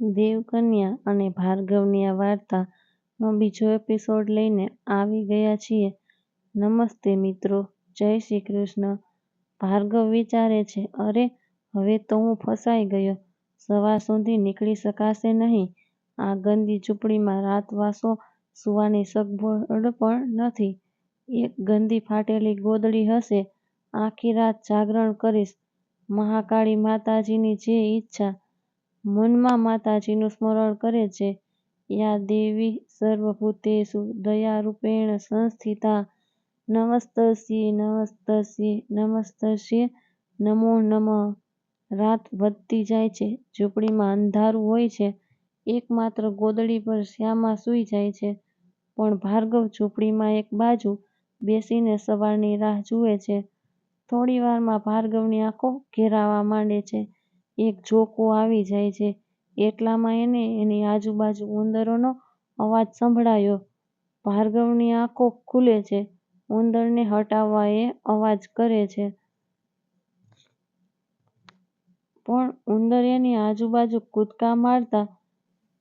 દેવકન્યા અને ભાર્ગવની આ વાર્તાનો બીજો એપિસોડ લઈને આવી ગયા છીએ. નમસ્તે મિત્રો, જય શ્રી કૃષ્ણ. ભાર્ગવ વિચારે છે, અરે, હવે તો હું ફસાઈ ગયો. સવાર સુધી નીકળી શકાશે નહીં. આ ગંદી ઝૂંપડીમાં રાતવાસો સૂવાની સગવડ પણ નથી. એક ગંદી ફાટેલી ગોદડી હશે. આખી રાત જાગરણ કરીશ. મહાકાળી માતાજીની જે ઈચ્છા. મનમાં માતાજીનું સ્મરણ કરે છે. યા દેવી સર્વભૂતેષુ દયારૂપેણ સંસ્થિતા નમસ્તસ્યૈ નમસ્તસ્યૈ નમસ્તસ્યૈ નમો નમઃ. રાત વધતી જાય છે. ઝૂંપડીમાં અંધારું હોય છે. એકમાત્ર ગોદડી પર શ્યામા સૂઈ જાય છે. પણ ભાર્ગવ ઝૂંપડીમાં એક બાજુ બેસીને સવારની રાહ જુએ છે. થોડીવારમાં ભાર્ગવની આંખો ઘેરાવા માંડે છે. એક ઝોકો આવી જાય છે. એટલામાં એને એની આજુબાજુ ઉંદરોનો અવાજ સંભળાયો. ભાર્ગવની આંખો ખુલે છે. ઉંદરને હટાવવા એ અવાજ કરે છે. પણ ઉંદર એની આજુબાજુ કૂદકા મારતા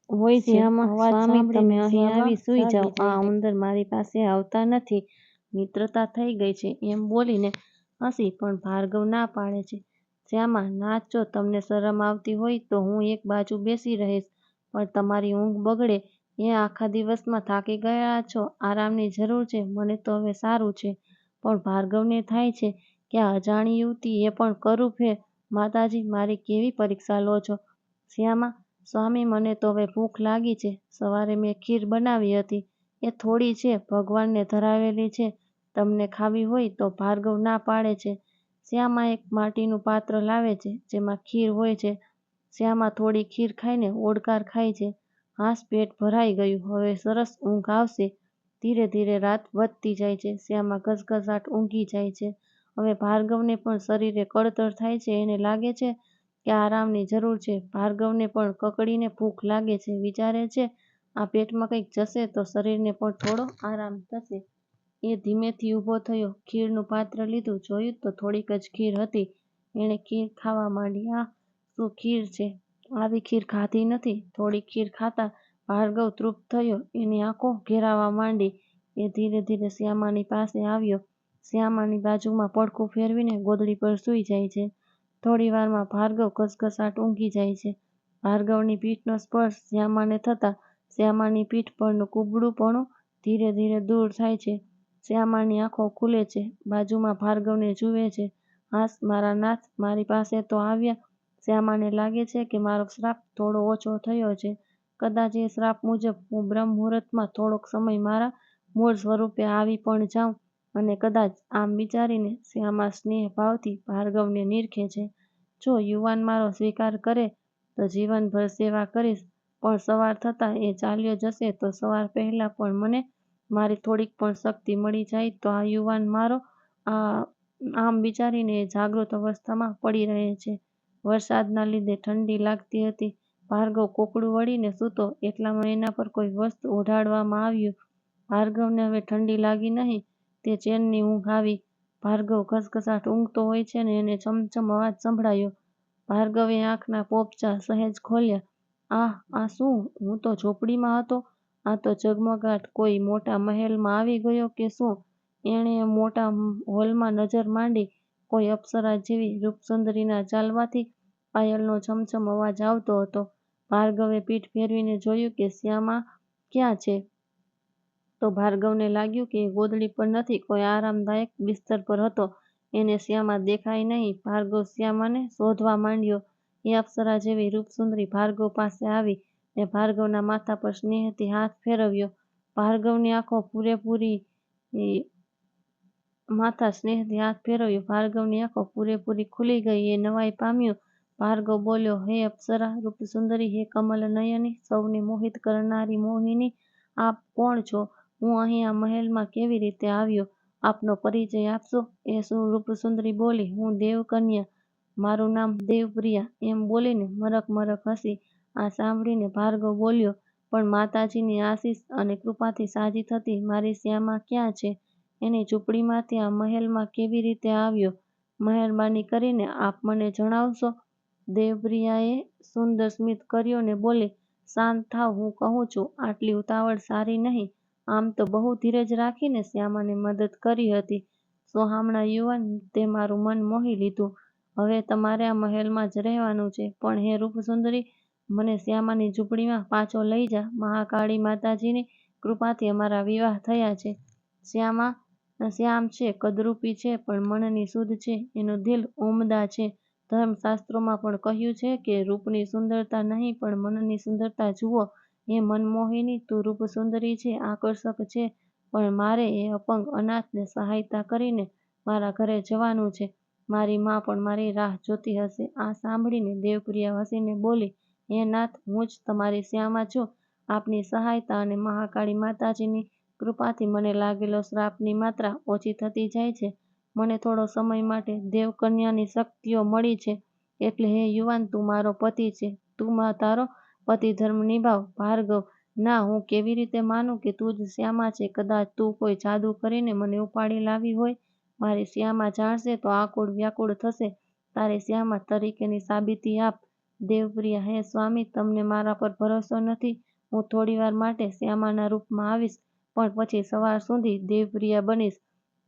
હોય છે. અવાજ સાંભળીને અહીં આવી સૂઈ જાઓ. આ ઉંદર મારી પાસે આવતા નથી. મિત્રતા થઈ ગઈ છે એમ બોલીને હસી પણ ભાર્ગવ ના પાડે છે. શ્યામા, જો તમને શરમ આવતી હોય તો હું એક બાજુ બેસી રહીશ. પણ તમારી ઊંઘ બગડે. એ આખા દિવસમાં થાકી ગયા છો. આરામની જરૂર છે. મને તો હવે સારું છે. પણ ભાર્ગવને થાય છે કે આ અજાણી યુવતી એ પણ કરું ફેર માતાજી, મારી કેવી પરીક્ષા લો છો? શ્યામા, સ્વામી મને તો હવે ભૂખ લાગી છે. સવારે મેં ખીર બનાવી હતી. એ થોડી છે. ભગવાનને ધરાવેલી છે. તમને ખાવી હોય તો. ભાર્ગવ ના પાડે છે. શ્યામા એક માટીનું પાત્ર લાવે છે. જેમાં ખીર હોય છે. શ્યામા થોડી ખીર ખાઈને ઓડકાર ખાય છે. હાશ, પેટ ભરાઈ ગયું. હવે સરસ ઊંઘ આવશે. ધીરે ધીરે રાત વધતી જાય છે. શ્યામા ઘસઘસાટ ઊંઘી જાય છે. હવે ભાર્ગવને પણ શરીરે કળતર થાય છે. એને લાગે છે કે આરામની જરૂર છે. ભાર્ગવને પણ કકળીને ભૂખ લાગે છે. વિચારે છે આ પેટમાં કંઈક જશે તો શરીરને પણ થોડો આરામ થશે. એ ધીમેથી ઊભો થયો. ખીરનું પાત્ર લીધું. જોયું તો થોડીક જ ખીર હતી. એણે ખીર ખાવા માંડી. આ શું ખીર છે. આવી ખીર ખાધી નથી. થોડી ખીર ખાતા ભાર્ગવ તૃપ્ત થયો. એની આંખો ઘેરાવા માંડી. એ ધીરે ધીરે શ્યામાની પાસે આવ્યો. શ્યામાની બાજુમાં પડખું ફેરવીને ગોદડી પર સૂઈ જાય છે. થોડીવારમાં ભાર્ગવ ઘસઘસાટ ઊંઘી જાય છે. ભાર્ગવની પીઠનો સ્પર્શ શ્યામાને થતાં શ્યામાની પીઠ પરનું કુબડુંપણું ધીરે ધીરે દૂર થાય છે. શ્યામાની આંખો ખુલે છે. બાજુમાં ભાર્ગવને જુએ છે. હાશ, મારા નાથ મારી પાસે તો આવ્યા. શ્યામાને લાગે છે કે મારો શ્રાપ થોડો ઓછો થયો છે. કદાચ એ શ્રાપ મુજબ હું બ્રહ્મ મુહૂર્તમાં થોડોક સમય મારા મૂળ સ્વરૂપે આવી પણ જાઉં. અને કદાચ આમ વિચારીને શ્યામા સ્નેહ ભાવથી ભાર્ગવને નિરખે છે. જો યુવાન મારો સ્વીકાર કરે તો જીવનભર સેવા કરીશ. પણ સવાર થતાં એ ચાલ્યો જશે તો સવાર પહેલાં પણ મને મારી થોડીક પણ શક્તિ મળી જાય તો આ યુવાન મારો આ આમ વિચારીને જાગૃત અવસ્થામાં પડી રહે છે. વરસાદના લીધે ઠંડી લાગતી હતી. ભાર્ગવ કોકડું વળીને સૂતો એટલામાં એના પર કોઈ વસ્ત્ર ઓઢાડવામાં આવ્યું. ભાર્ગવને હવે ઠંડી લાગી નહીં. તે ચેનની ઊંઘ આવી. ભાર્ગવ ઘસઘસાટ ઊંઘતો હોય છે ને એને છમછમ અવાજ સંભળાયો. ભાર્ગવે આંખના પોપચા સહેજ ખોલ્યા. આહ, આ શું? હું તો ઝોપડીમાં હતો. આ તો ઝગમગાટ કોઈ મોટા મહેલમાં આવી ગયો કે શું? એણે મોટા હોલમાં નજર માંડી. કોઈ અપ્સરા જેવી રૂપસુંદરીના ચાલવાથી પાયલનો છમછમ અવાજ આવતો હતો. ભાર્ગવે પીઠ ફેરવીને જોયું કે શ્યામા ક્યાં છે. તો ભાર્ગવને લાગ્યું કે ગોદડી પર નથી, કોઈ આરામદાયક બિસ્તર પર હતો. એને શ્યામા દેખાય નહીં. ભાર્ગવ શ્યામાને શોધવા માંડ્યો. એ અપ્સરા જેવી રૂપસુંદરી ભાર્ગવ પાસે આવી ને ભાર્ગવના માથા પર સ્નેહથી હાથ ફેરવ્યો. ભાર્ગવની આંખો પૂરેપૂરી માથા સ્નેહથી હાથ ફેરવ્યો. ભાર્ગવની આંખો પૂરેપૂરી ખુલી ગઈ. એ નવાઈ પામ્યો. ભાર્ગવ બોલ્યો, હે અપ્સરા રૂપસુંદરી, હે કમલનયની, સૌને મોહિત કરનારી મોહિની, આપ કોણ છો? હું અહીં આ મહેલમાં કેવી રીતે આવ્યો? આપનો પરિચય આપશો? એ રૂપસુંદરી બોલી, હું દેવકન્યા. મારું નામ દેવપ્રિયા. એમ બોલીને મરક મરક હસી. આ સાંભળીને ભાર્ગવ બોલ્યો, પણ માતાજીની આશીષ અને કૃપાથી સાજી થતી મારી શ્યામા ક્યાં છે? એની ઝૂંપડીમાંથી આ મહેલમાં કેવી રીતે આવ્યો? મહેરબાની કરીને આપ મને જણાવશો? દેવપ્રિયાએ સુંદર સ્મિત કર્યું ને બોલી, શાંત થાવ હું કહું છું. આટલી ઉતાવળ સારી નહીં. આમ તો બહુ ધીરજ રાખીને શ્યામાને મદદ કરી હતી. સોહામણા યુવાન તે મારું મન મોહી લીધું. હવે તમારે આ મહેલમાં જ રહેવાનું છે. પણ હે રૂપસુંદરી, મને શ્યામાની ઝૂંપડીમાં પાછો લઈ જા. મહાકાળી માતાજીની કૃપાથી અમારા વિવાહ થયા છે. શ્યામા શ્યામ છે, કદરૂપી છે, પણ મનની શુદ્ધ છે. એનું દિલ ઉમદા છે. ધર્મશાસ્ત્રોમાં પણ કહ્યું છે કે રૂપની સુંદરતા નહીં પણ મનની સુંદરતા જુઓ. હે મનમોહિની, તું રૂપ સુંદરી છે, આકર્ષક છે, પણ મારે એ અપંગ અનાથને સહાયતા કરીને મારા ઘરે જવાનું છે. મારી મા પણ મારી રાહ જોતી હશે. આ સાંભળીને દેવપ્રિયા હસીને બોલી, હે નાથ, હું જ તમારી શ્યામા છું. આપની સહાયતા અને મહાકાળી માતાજીની કૃપાથી મને લાગેલો શ્રાપની માત્રા ઓછી થતી જાય છે. મને થોડો સમય માટે દેવકન્યાની શક્તિઓ મળી છે. એટલે હે યુવાન, તું મારો પતિ છે. તું તારો પતિધર્મ નિભાવ. ભાર્ગવ, ના, હું કેવી રીતે માનું કે તું જ શ્યામા છે? કદાચ તું કોઈ જાદુ કરીને મને ઉપાડી લાવી હોય. મારી શ્યામા જાણશે તો આકુળ વ્યાકુળ થશે. તારી શ્યામા તરીકેની સાબિતી આપ. દેવપ્રિયા, હે સ્વામી, તમને મારા પર ભરોસો નથી? હું થોડીવાર માટે શ્યામાના રૂપમાં આવીશ, પણ પછી સવાર સુધી દેવપ્રિયા બનીશ.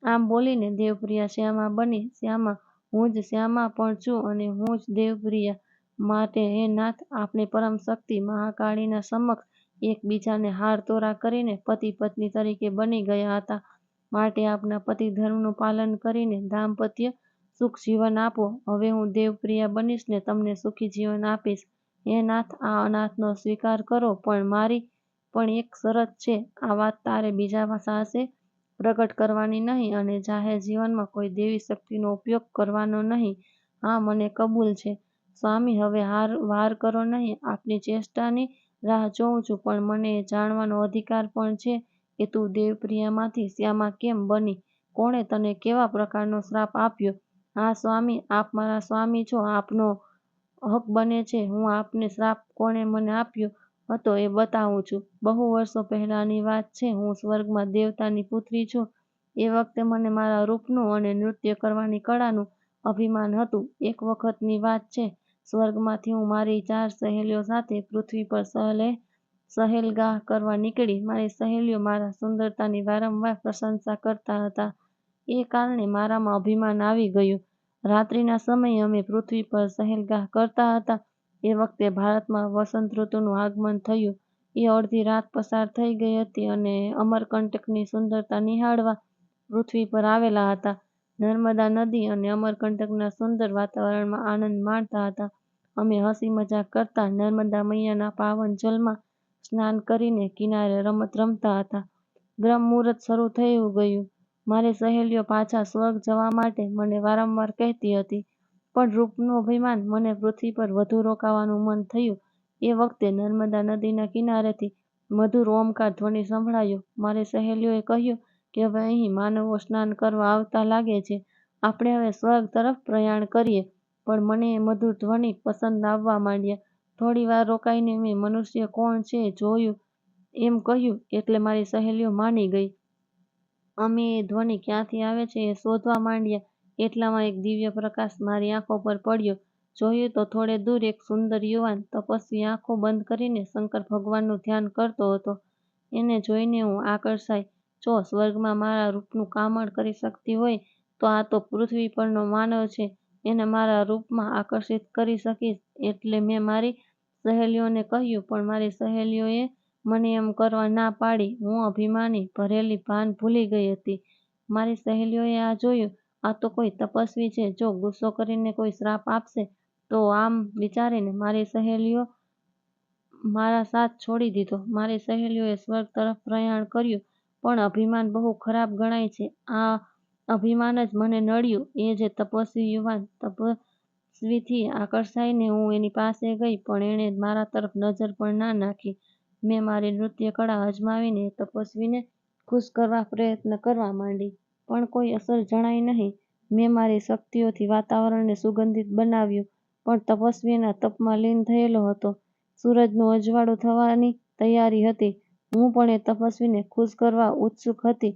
આમ બોલીને દેવપ્રિયા શ્યામા બની. શ્યામા, હું જ શ્યામા પણ છું અને હું જ દેવપ્રિયા. માટે હે નાથ, આપણે પરમ શક્તિ મહાકાળીના સમક્ષ એક બીજાને હાર તોરા કરીને પતિ પત્ની તરીકે બની ગયા હતા. માટે આપના પતિ ધર્મનું પાલન કરીને દાંપત્ય સુખ જીવન આપો. હવે હું દેવપ્રિયા બનીશ ને તમને સુખી જીવન આપીશ. હે નાથ, આ અનાથનો સ્વીકાર કરો. પણ મારી પણ એક શરત છે. આ વાત તારે બીજા સાહસે પ્રગટ કરવાની નહીં અને જાહેર જીવનમાં કોઈ દેવી શક્તિનો ઉપયોગ કરવાનો નહીં. હા, મને કબૂલ છે. સ્વામી, હવે હાર વાર કરો નહીં. આપની ચેષ્ટાની રાહ જોઉં છું. પણ મને એ જાણવાનો અધિકાર પણ છે કે તું દેવપ્રિયામાંથી શ્યામા કેમ બની? કોણે તને કેવા પ્રકારનો શ્રાપ આપ્યો? હા સ્વામી, આપ મારા સ્વામી છો. આપનો હક બને છે હું આપને શ્રાપ કોણે મને આપ્યો હતો એ બતાવું છું. બહુ વર્ષો પહેલાંની વાત છે. હું સ્વર્ગમાં દેવતાની પુત્રી છું. એ વખતે મને મારા રૂપનું અને નૃત્ય કરવાની કળાનું અભિમાન હતું. એક વખતની વાત છે. સ્વર્ગમાંથી હું મારી ચાર સહેલીઓ સાથે પૃથ્વી પર સહેલગાહ કરવા નીકળી. મારી સહેલીઓ મારા સુંદરતાની વારંવાર પ્રશંસા કરતા હતા. એ કારણે મારામાં અભિમાન આવી ગયું. રાત્રિના સમયે અમે પૃથ્વી પર સહેલગાહ કરતા હતા. એ વખતે ભારતમાં વસંતઋતુનું આગમન થયું. એ અડધી રાત પસાર થઈ ગઈ હતી અને અમરકંટકની સુંદરતા નિહાળવા પૃથ્વી પર આવેલા હતા. નર્મદા નદી અને અમરકંટકના સુંદર વાતાવરણમાં આનંદ માણતા હતા. અમે હસી મજાક કરતા નર્મદા મૈયાના પાવન જલમાં સ્નાન કરીને કિનારે રમત રમતા હતા. બ્રહ્મમુહૂર્ત શરૂ થઈ ગયું. મારી સહેલીઓ પાછા સ્વર્ગ જવા માટે મને વારંવાર કહેતી હતી. પણ રૂપનું અભિમાન મને પૃથ્વી પર વધુ રોકાવાનું મન થયું. એ વખતે નર્મદા નદીના કિનારેથી મધુર ઓમકાર ધ્વનિ સંભળાયો. મારી સહેલીઓએ કહ્યું કે હવે અહીં માનવો સ્નાન કરવા આવતા લાગે છે. આપણે હવે સ્વર્ગ તરફ પ્રયાણ કરીએ. પણ મને એ મધુર ધ્વનિ પસંદ આવવા માંડ્યા. થોડી વાર રોકાઈને મેં મનુષ્ય કોણ છે જોયું એમ કહ્યું એટલે મારી સહેલીઓ માની ગઈ. અમે ધ્વનિ ક્યાંથી આવે છે એ શોધવા માંડ્યા. એટલામાં એક દિવ્ય પ્રકાશ મારી આંખો પર પડ્યો. જોયું તો થોડે દૂર એક સુંદર યુવાન તપસ્વી આંખો બંધ કરીને શંકર ભગવાનનું ધ્યાન કરતો હતો. એને જોઈને હું આકર્ષાઈ. જો સ્વર્ગમાં મારા રૂપનું કામણ કરી શકતી હોય, તો આ તો પૃથ્વી પરનો માનવ છે એને મારા રૂપમાં આકર્ષિત કરી શકીશ. એટલે મેં મારી સહેલીઓને કહ્યું. પણ મારી સહેલીઓએ મને એમ કરવા ના પાડી. હું અભિમાની ભરેલી ભાન ભૂલી ગઈ હતી. મારી સહેલીઓએ આ જોયું. આ તો કોઈ તપસ્વી છે. જો ગુસ્સો કરીને કોઈ શ્રાપ આપશે, તો આમ વિચારીને મારી સહેલીઓ મારા સાથ છોડી દીધો. મારી સહેલીઓએ સ્વર્ગ તરફ પ્રયાણ કર્યું. પણ અભિમાન બહુ ખરાબ ગણાય છે. આ અભિમાન જ મને નડ્યું. એ જે તપસ્વી યુવાન તપસ્વીથી આકર્ષાઈને હું એની પાસે ગઈ, પણ એણે મારા તરફ નજર પણ ના નાખી. મેં મારી નૃત્ય કળા અજમાવીને તપસ્વીને ખુશ કરવા પ્રયત્ન કરવા માંડી. પણ કોઈ અસર જણાઈ નહીં. મેં મારી શક્તિઓથી વાતાવરણને સુગંધિત બનાવ્યું. પણ તપસ્વી એના તપમાં લીન થયેલો હતો. સૂરજનું અજવાળું થવાની તૈયારી હતી. હું પણ એ તપસ્વીને ખુશ કરવા ઉત્સુક હતી.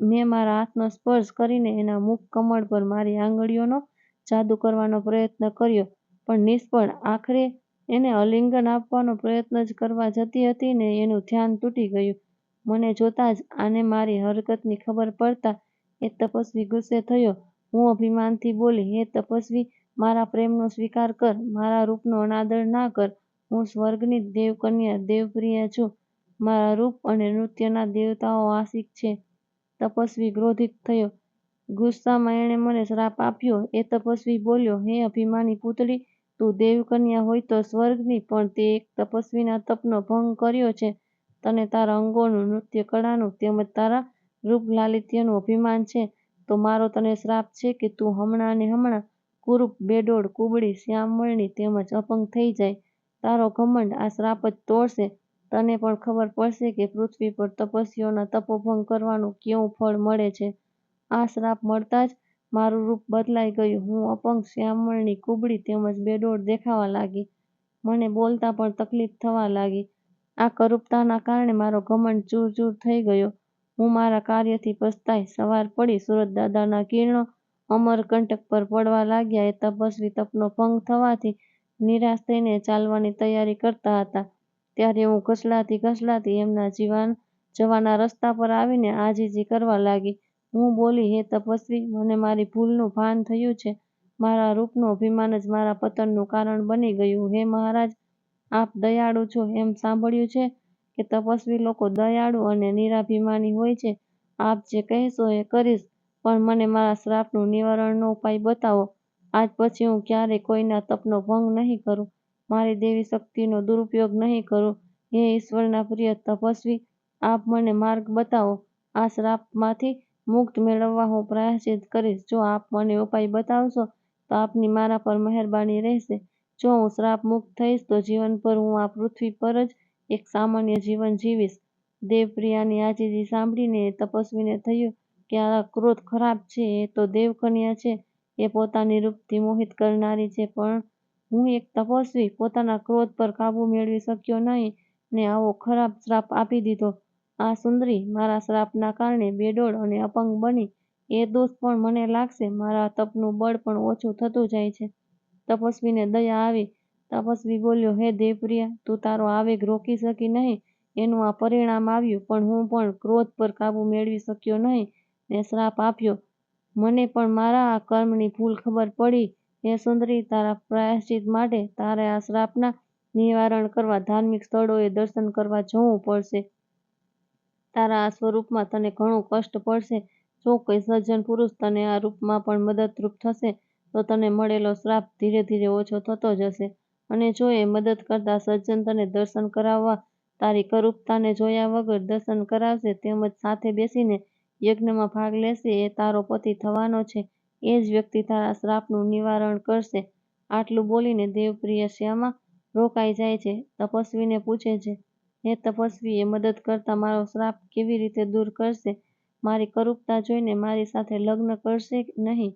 મેં મારા હાથનો સ્પર્શ કરીને એના મુખ કમળ પર મારી આંગળીઓનો જાદુ કરવાનો પ્રયત્ન કર્યો. પણ નિષ્ફળ. આખરે એને આલિંગન આપવાનો પ્રયત્ન જ કરવા જતી હતી ને એનું ધ્યાન તૂટી ગયું. મને જોતાં જ આને મારી હરકતની ખબર પડતાં એ તપસ્વી ગુસ્સે થયો. હું અભિમાનથી બોલી, હે તપસ્વી! મારા પ્રેમનો સ્વીકાર કર. મારા રૂપનો અનાદર ના કર. હું સ્વર્ગની દેવકન્યા દેવપ્રિયા છું. મારા રૂપ અને નૃત્યના દેવતાઓ આશિક છે. તપસ્વી ક્રોધિત થયો. ગુસ્સામાં એણે મને શ્રાપ આપ્યો. એ તપસ્વી બોલ્યો, હે અભિમાની પૂતળી! તું દેવકન્યા હોય તો સ્વર્ગની પણ તે એક તપસ્વીના તપનો ભંગ કર્યો છે. તને તારા અંગોનું, નૃત્ય કળાનું તેમજ તારા રૂપ લાલિત્યનું અભિમાન છે તો મારો તને શ્રાપ છે કે તું હમણાં ને હમણાં કુરૂપ, બેડોળ, કુબડી, શ્યામવર્ણી તેમજ અપંગ થઈ જાય. તારો ઘમંડ આ શ્રાપ જ તોડશે. તને પણ ખબર પડશે કે પૃથ્વી પર તપસ્વીઓના તપોભંગ કરવાનું કેવું ફળ મળે છે. આ શ્રાપ મળતા જ મારું રૂપ બદલાઈ ગયું. હું અપંગ, શ્યામળની કુબડી તેમજ બેડોળ દેખાવા લાગી. મને બોલતા પણ તકલીફ થવા લાગી. આ કરૂપતાના કારણે મારો ઘમંડ ચૂર ચૂર થઈ ગયો. હું મારા કાર્યથી પસ્તાઈ સવાર પડી સૂરજદાદાના કિરણો અમરકંટક પર પડવા લાગ્યા. એ તપસ્વી તપનો ભંગ થવાથી નિરાશ થઈને ચાલવાની તૈયારી કરતા હતા. ત્યારે હું ઘસડાતી ઘસડાતી એમના જવાના રસ્તા પર આવીને આજીજી કરવા લાગી. હું બોલી, હે તપસ્વી! મને મારી ભૂલનું ભાન થયું છે. મારા રૂપનું અભિમાન જ મારા પતનનું કારણ બની ગયું. હે મહારાજ! આપ દયાળુ છો એમ સાંભળ્યું છે કે તપસ્વી લોકો દયાળુ અને નિરાભિમાની હોય છે. આપ જે કહેશો એ કરીશ પણ મને મારા શ્રાપનું નિવારણનો ઉપાય બતાવો. આજ પછી હું ક્યારેય કોઈના તપનો ભંગ નહીં કરું. મારી દેવી શક્તિનો દુરુપયોગ નહીં કરું. હે ઈશ્વરના પ્રિય તપસ્વી! આપ મને માર્ગ બતાવો. આ શ્રાપમાંથી મુક્તિ મેળવવા હું પ્રાયશ્ચિત કરીશ. જો આપ મને ઉપાય બતાવશો, તો આપની મારા પર મહેરબાની રહેશે. જો હું શ્રાપ મુક્ત થઈશ, તો જીવનભર હું આ પૃથ્વી પર જ એક સામાન્ય જીવન જીવીશ. દેવપ્રિયાની આજીજી સાંભળીને તપસ્વીને થયું કે આ ક્રોધ ખરાબ છે. એ તો દેવકન્યા છે. એ પોતાની રૂપથી મોહિત કરનારી છે, પણ હું એક તપસ્વી પોતાના ક્રોધ પર કાબૂ મેળવી શક્યો નહીં ને આવો ખરાબ શ્રાપ આપી દીધો. આ સુંદરી મારા શ્રાપના કારણે બેડોળ અને અપંગ બની એ દોષ પણ મને લાગશે. મારા તપનું બળ પણ ઓછું થતું જાય છે. તપસ્વીને દયા આવી. તપસ્વી બોલ્યો, હે દેવપ્રિયા! તું તારો આવેગ રોકી શકી નહીં એનું આ પરિણામ આવ્યું. પણ હું પણ ક્રોધ પર કાબૂ મેળવી શક્યો નહીં ને શ્રાપ આપ્યો. મને પણ મારા આ કર્મની ભૂલ ખબર પડી. હે સુંદરી! તારા પ્રાયશ્ચિત માટે તારે આ શ્રાપના નિવારણ કરવા ધાર્મિક સ્થળોએ દર્શન કરવા જવું પડશે. તારા આ સ્વરૂપમાં તને ઘણું કષ્ટ પડશે. જો કોઈ સજ્જન પુરુષ તને આ રૂપમાં પણ મદદરૂપ થશે તો તને મળેલો શ્રાપ ધીરે ધીરે ઓછો થતો જશે. અને જો એ મદદ કરતા સજ્જન તને દર્શન કરાવવા તારી કરૂપતાને જોયા વગર દર્શન કરાવશે તેમજ સાથે બેસીને યજ્ઞમાં ભાગ લેશે એ તારો પતિ થવાનો છે. એ જ વ્યક્તિ તારા શ્રાપનું નિવારણ કરશે. આટલું બોલીને દેવપ્રિય શ્યામા રોકાઈ જાય છે. તપસ્વીને પૂછે છે, હે તપસ્વી! એ મદદ કરતા મારો શ્રાપ કેવી રીતે દૂર કરશે? મારી કરુપતા જોઈને મારી સાથે લગ્ન કરશે નહીં?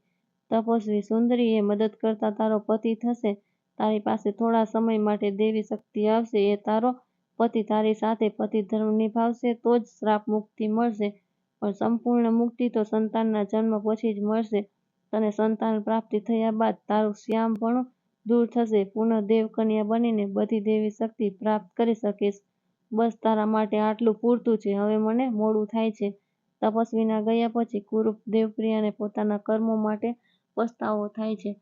તપસ્વી, સુંદરી! એ મદદ કરતા તારો પતિ થશે. તારી પાસે થોડા સમય માટે દેવી શક્તિ આવશે. એ તારો પતિ તારી સાથે પતિધર્મ નિભાવશે તો જ શ્રાપ મુક્તિ મળશે. પણ સંપૂર્ણ મુક્તિ તો સંતાનના જન્મ પછી જ મળશે. તને સંતાન પ્રાપ્તિ થયા બાદ તારું શ્યામપણું દૂર થશે. પુનઃ દેવકન્યા બનીને બધી દેવી શક્તિ પ્રાપ્ત કરી શકીશ. બસ તારા માટે આટલું પૂરતું છે. હવે મને મોડું થાય છે. તપસ્વીના ગયા પછી કુરૂપ દેવપ્રિયાને પોતાના કર્મો માટે પસ્તાવો થાય છે.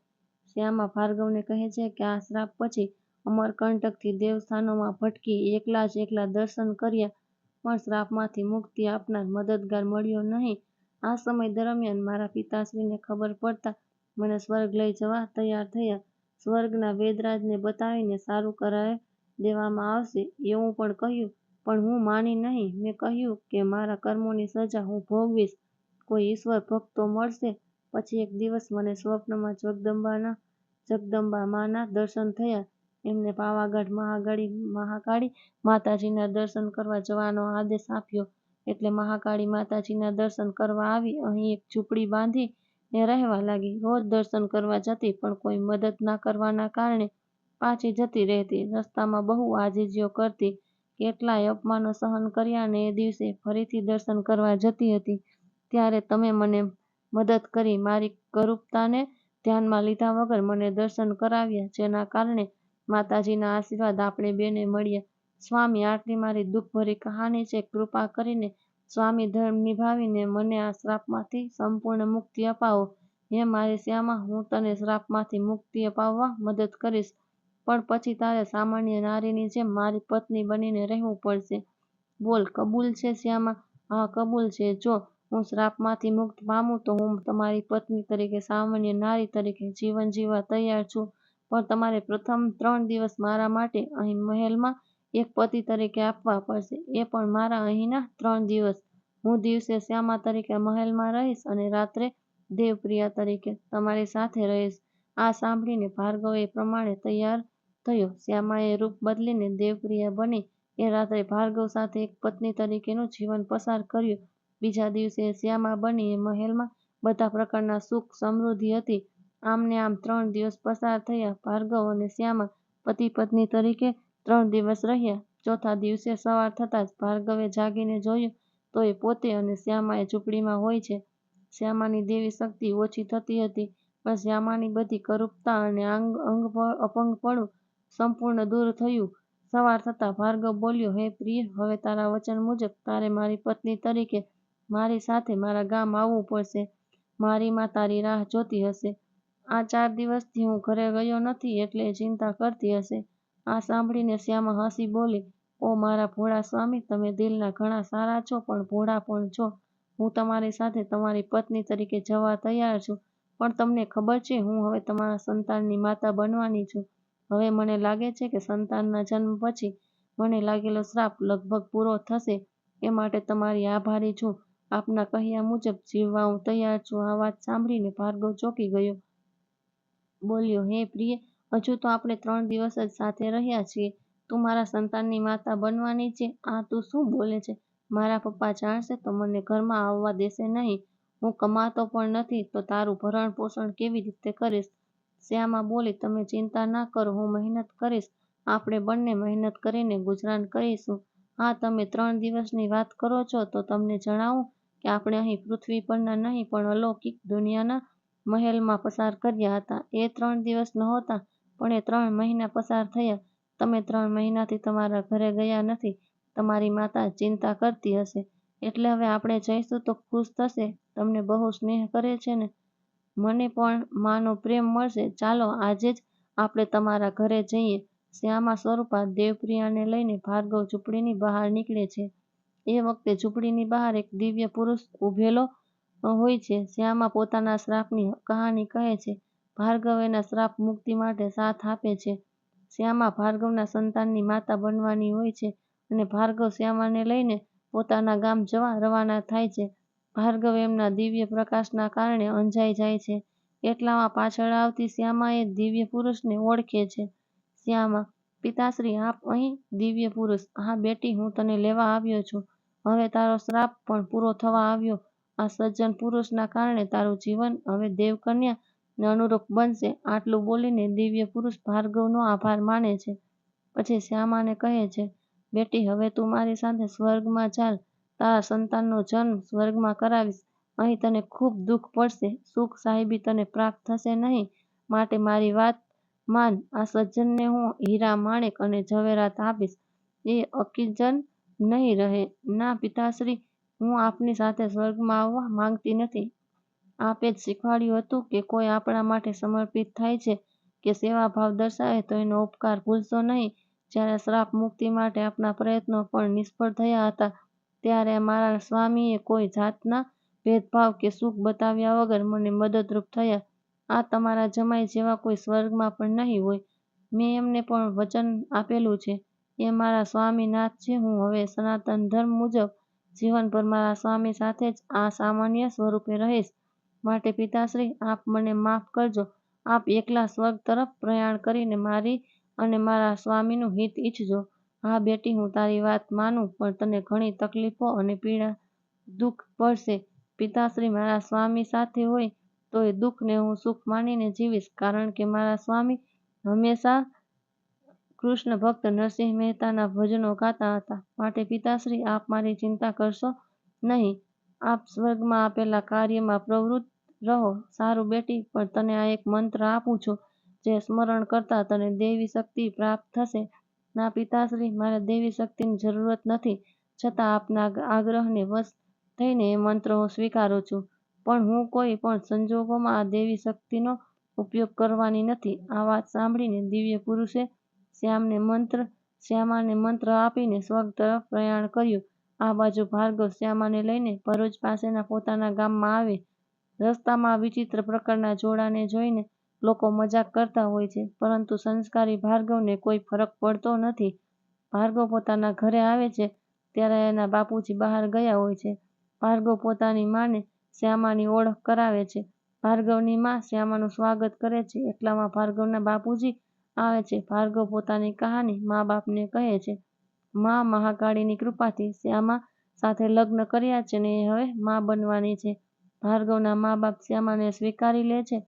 શ્યામા ભાર્ગવને કહે છે કે આ શ્રાપ પછી અમરકંટકથી દેવસ્થાનોમાં ભટકી એકલા જ એકલા દર્શન કર્યા, પણ શ્રાપમાંથી મુક્તિ આપનાર મદદગાર મળ્યો નહીં. આ સમય દરમિયાન મારા પિતાશ્રીને ખબર પડતા મને સ્વર્ગ લઈ જવા તૈયાર થયા. સ્વર્ગના વેદરાજને બતાવીને સારું કરાવી દેવામાં આવશે એવું પણ કહ્યું પણ હું માની નહીં. મેં કહ્યું કે મારા કર્મોની સજા હું ભોગવીશ. કોઈ ઈશ્વર ભક્તો મળશે. પછી એક દિવસ મને સ્વપ્નમાં જગદંબાના જગદંબા માના દર્શન થયા. એમને પાવાગઢ મહાકાળી માતાજીના દર્શન કરવા જવાનો આદેશ આપ્યો. એટલે મહાકાળી માતાજીના દર્શન કરવા આવી અહીં એક ઝૂંપડી બાંધી ને રહેવા લાગી. રોજ દર્શન કરવા જતી, પણ કોઈ મદદ ના કરવાના કારણે પાછી જતી રહેતી. રસ્તામાં બહુ આજીજીઓ કરતી. કેટલાય અપમાનો સહન કર્યા ને એ દિવસે ફરીથી દર્શન કરવા જતી હતી. ત્યારે તમે મને મદદ કરી. મારી કરુપતાને ધ્યાનમાં લીધા વગર મને દર્શન કરાવ્યા, જેના કારણે માતાજીના આશીર્વાદ આપણે બેને મળ્યા. સ્વામી, આટલી મારી દુઃખભરી કહાની છે. કૃપા કરીને સ્વામી ધર્મ નિભાવીને મને આ શ્રાપમાંથી સંપૂર્ણ મુક્તિ અપાવો. હે મારી શ્યામા, હું તને શ્રાપમાંથી મુક્તિ અપાવવા મદદ કરીશ. પણ પછી તારે સામાન્ય નારીની જેમ મારી પત્ની બનીને રહેવું પડશે. બોલ, કબૂલ છે શ્યામા? હા, કબૂલ છે. જો હું શ્રાપમાંથી મુક્ત પામું તો હું તમારી પત્ની તરીકે સામાન્ય નારી તરીકે જીવન જીવવા તૈયાર છું. પણ તમારે પ્રથમ ત્રણ દિવસ મારા માટે અહીં મહેલમાં એક પતિ તરીકે આપવા પડશે. એ પણ મારા અહીંના ત્રણ દિવસ. હું દિવસે શ્યામા તરીકે મહેલમાં રહીશ અને રાત્રે દેવપ્રિયા તરીકે તમારી સાથે રહીશ. આ સાંભળીને ભાર્ગવ એ પ્રમાણે તૈયાર થયો. શ્યામાએ રૂપ બદલીને દેવપ્રિયા બની એ રાત્રે ભાર્ગવ સાથે એક પત્ની તરીકેનું જીવન પસાર કર્યું. બીજા દિવસે શ્યામા બની એ મહેલમાં બધા પ્રકારના સુખ સમૃદ્ધિ હતી. આમને આમ ત્રણ દિવસ પસાર થયા. ભાર્ગવ અને શ્યામા પતિ પત્ની તરીકે ત્રણ દિવસ રહ્યા. ચોથા દિવસે સવાર થતાં જ ભાર્ગવે જાગીને જોયું તો એ પોતે અને શ્યામા એ ઝૂંપડીમાં હોય છે. શ્યામાની દેવી શક્તિ ઓછી થતી હતી. પણ શ્યામાની બધી કરૂપતા અને અંગ અપંગપણું સંપૂર્ણ દૂર થયું. સવાર થતાં ભાર્ગવ બોલ્યો, હે પ્રિય, હવે તારા વચન મુજબ તારે મારી પત્ની તરીકે મારી સાથે મારા ગામ આવવું પડશે. મારી માં તારી રાહ જોતી હશે. આ ચાર દિવસથી હું ઘરે ગયો નથી એટલે ચિંતા કરતી હશે. આ સાંભળીને શ્યામા હસી બોલી, ઓ મારા ભોળા સ્વામી, તમે દિલના ઘણા સારા છો, પણ ભોળા પણ છો. હું તમારી સાથે તમારી પત્ની તરીકે જવા તૈયાર છું. પણ તમને ખબર છે, હું હવે તમારા સંતાનની માતા બનવાની છું. હવે મને લાગે છે કે સંતાનના જન્મ પછી મને લાગેલો શ્રાપ લગભગ પૂરો થશે. એ માટે તમારી આભારી છું. આપના કહ્યા મુજબ જીવવા હું તૈયાર છું. આ વાત સાંભળીને ભાર્ગવ ચોંકી ગયો. બોલ્યો, હે પ્રિય, હજુ તો આપણે ત્રણ દિવસ જ સાથે રહ્યા છીએ. તું મારા સંતાનની માતા બનવાની છે. આ તું શું બોલે છે? મારા પપ્પા જાણશે તો મને ઘરમાં આવવા દેશે નહીં. હું કમાતો પણ નથી, તો તારું ભરણ પોષણ કેવી રીતે કરીશ? શ્યામા બોલી, તમે ચિંતા ના કરો, હું મહેનત કરીશ. આપણે બંને મહેનત કરીને ગુજરાન કરીશું. હા, તમે ત્રણ દિવસની વાત કરો છો, તો તમને જણાવું કે આપણે અહીં પૃથ્વી પરના નહીં, પણ અલૌકિક દુનિયાના મહેલમાં પસાર કર્યા હતા. એ ત્રણ દિવસ નહોતા, પણ એ ત્રણ મહિના પસાર થયા. તમે ત્રણ મહિનાથી તમારા ઘરે ગયા નથી. તમારી માતા ચિંતા કરતી હશે. એટલે હવે આપણે જઈશું તો ખુશ થશે. તમને બહુ સ્નેહ કરે છે ને? મને પણ માનો પ્રેમ મળશે. ચાલો, આજે જ આપણે તમારા ઘરે જઈએ. શ્યામા સ્વરૂપા દેવપ્રિયાને લઈને ભાર્ગવ ઝૂંપડીની બહાર નીકળે છે. એ વખતે ઝૂંપડીની બહાર એક દિવ્ય પુરુષ ઊભેલો હોય છે. શ્યામા પોતાના શ્રાપની કહાની કહે છે. ભાર્ગવ એના શ્રાપ મુક્તિ માટે સાથ આપે છે. શ્યામા ભાર્ગવના સંતાનની માતા બનવાની હોય છે અને ભાર્ગવ શ્યામાને લઈને પોતાના ગામ જવા રવાના થાય છે. ભાર્ગવ એમના દિવ્ય પ્રકાશના કારણે અંજાઈ જાય છે. એટલામાં પાછળ આવતી શ્યામા એ દિવ્ય પુરુષને ઓળખે છે. શ્યામા, પિતાશ્રી, આપ અહીં? દિવ્ય પુરુષ, હા બેટી, હું તને લેવા આવ્યો છું. હવે તારો શ્રાપ પણ પૂરો થવા આવ્યો. આ સજ્જન પુરુષના કારણે તારું જીવન હવે દેવકન્યા અનુરૂપ બનશે. આટલું બોલીને દિવ્ય પુરુષ ભાર્ગવનો આભાર માને છે. પછી શ્યામાને કહે છે બેટી, હવે તું મારી સાથે સ્વર્ગમાં ચાલ. તારા સંતાનનો જન્મ સ્વર્ગમાં કરાવીશ. અહીં તને ખૂબ દુઃખ પડશે. સુખ સાહેબી તને પ્રાપ્ત થશે નહીં. માટે મારી વાત માન. આ સજ્જનને હું હીરા માણેક અને ઝવેરાત આપીશ. એ અકીજન નહીં રહે. ના, પિતાશ્રી, હું આપની સાથે સ્વર્ગમાં આવવા માંગતી નથી. આપે જ શીખવાડ્યું હતું કે કોઈ આપણા માટે સમર્પિત થાય છે, કે સેવાભાવ દર્શાવે તો એનો ઉપકાર ભૂલશો નહીં. જ્યારે શ્રાપ મુક્તિ માટે આપણા પ્રયત્નો પણ નિષ્ફળ થયા હતા, ત્યારે મારા સ્વામીએ કોઈ જાતના ભેદભાવ કે સુખ બતાવ્યા વગર મને મદદરૂપ થયા. આ તમારા જમાઈ જેવા કોઈ સ્વર્ગમાં પણ નહીં હોય. મેં એમને પણ વચન આપેલું છે. એ મારા સ્વામીનાથ છે. હું હવે સનાતન ધર્મ મુજબ જીવનભર મારા સ્વામી સાથે જ આ સામાન્ય સ્વરૂપે રહીશ. માટે પિતાશ્રી, આપ મને માફ કરજો. આપ એકલા સ્વર્ગ તરફ પ્રયાણ કરીને મારી અને મારા સ્વામીનું હિત ઈચ્છજો. હા બેટી હું તારી વાત માનું પણ તને ઘણી તકલીફો અને પીડા દુઃખ પડશે. પિતાશ્રી મારા સ્વામી સાથે હોય તો એ દુઃખને હું સુખ માનીને જીવીશ કારણ કે મારા સ્વામી હંમેશા કૃષ્ણ ભક્ત નરસિંહ મહેતાના ભજનો ગાતા હતા. માટે પિતાશ્રી આપ મારી ચિંતા કરશો નહીં. આપ સ્વર્ગમાં આપેલા કાર્યમાં પ્રવૃત્ત રહો. સારું બેટી, પણ તને આ એક મંત્ર આપું છું, જે સ્મરણ કરતા તને દૈવી શક્તિ પ્રાપ્ત થશે. ના પિતાશ્રી, મારે દૈવી શક્તિની જરૂરત નથી, છતાં આપના આગ્રહને વશ થઈને એ મંત્ર હું સ્વીકારું છું. પણ હું કોઈ પણ સંજોગોમાં આ દૈવી શક્તિનો ઉપયોગ કરવાની નથી. આ વાત સાંભળીને દિવ્ય પુરુષે શ્યામાને મંત્ર આપીને સ્વર્ગ તરફ પ્રયાણ કર્યું. આ બાજુ ભાર્ગવ શ્યામાને લઈને ભરૂચ પાસેના પોતાના ગામમાં આવે. રસ્તામાં વિચિત્ર પ્રકારના જોડાને જોઈને લોકો મજાક કરતા હોય છે, પરંતુ સંસ્કારી ભાર્ગવને કોઈ ફરક પડતો નથી. ભાર્ગવ પોતાના ઘરે આવે છે, ત્યારે એના બાપુજી બહાર ગયા હોય છે. ભાર્ગવ પોતાની માને શ્યામાની ઓળખ કરાવે છે. ભાર્ગવની મા શ્યામાનું સ્વાગત કરે છે, એટલામાં ભાર્ગવના બાપુજી આવે છે. ભાર્ગવ પોતાની કહાની મા-બાપને કહે છે. મા મહાકાળીની કૃપાથી શ્યામા સાથે લગ્ન કર્યા છે ને એ હવે મા બનવાની છે. ભાર્ગવના મા-બાપ શ્યામાને સ્વીકારી લે છે.